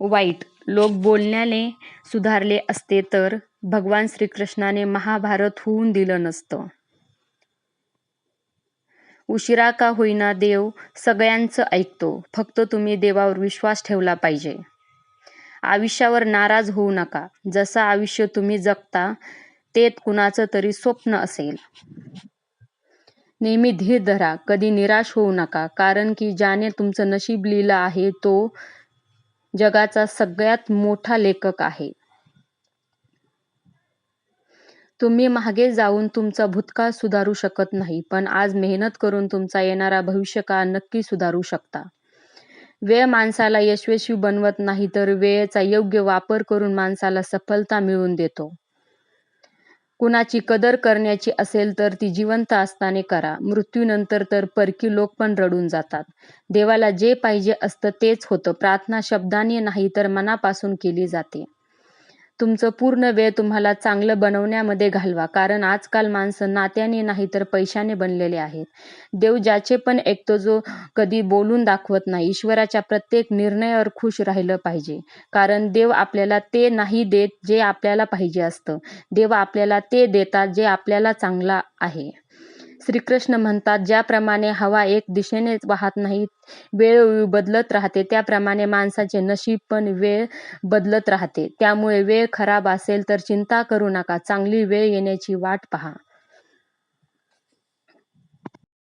वाईट लोक बोलण्याने सुधारले असते तर भगवान श्रीकृष्णाने महाभारत होऊन दिलं नसतं. उशिरा का होईना देव सगळ्यांचं ऐकतो. फक्त तुम्ही देवावर विश्वास ठेवला पाहिजे. आयुष्यावर नाराज होऊ नका. जसं आयुष्य तुम्ही जगता ते कुणाचं तरी स्वप्न असेल. नेहमी धीर धरा. कधी निराश होऊ नका. कारण की ज्याने तुमचं नशीब लिहिलं आहे तो जगाचा सगळ्यात मोठा लेखक आहे. तुम्ही मागे जाऊन तुमचा भूतकाळ सुधारू शकत नाही पण आज मेहनत करून तुमचा येणारा भविष्यकाळ नक्की सुधारू शकता. वेळ माणसाला यशस्वी बनवत नाही तर वेळेचा योग्य वापर करून माणसाला सफलता मिळवून देतो. कुणाची कदर करण्याची असेल तर ती जिवंत असताने करा. मृत्यूनंतर तर परकी लोक पण रडून जातात. देवाला जे पाहिजे असतं तेच होतं. प्रार्थना शब्दांनी नाही तर मनापासून केली जाते. तुमचं पूर्ण वेळ तुम्हाला चांगलं बनवण्यामध्ये घालवा कारण आजकाल माणसं नात्याने नाही तर पैशाने बनलेले आहेत. देव ज्याचे पण ऐकतो जो कधी बोलून दाखवत नाही. ईश्वराच्या प्रत्येक निर्णयावर खुश राहिलं पाहिजे. कारण देव आपल्याला ते नाही देत जे आपल्याला पाहिजे असतं. देव आपल्याला ते देतात जे आपल्याला चांगलं आहे. श्रीकृष्ण म्हणतात ज्याप्रमाणे हवा एक दिशेने वाहत नाही वेळोवेळी बदलत राहते त्याप्रमाणे माणसाचे नशीब पण वेळ बदलत राहते. त्यामुळे वेळ खराब असेल तर चिंता करू नका. चांगली वेळ येण्याची वाट पहा.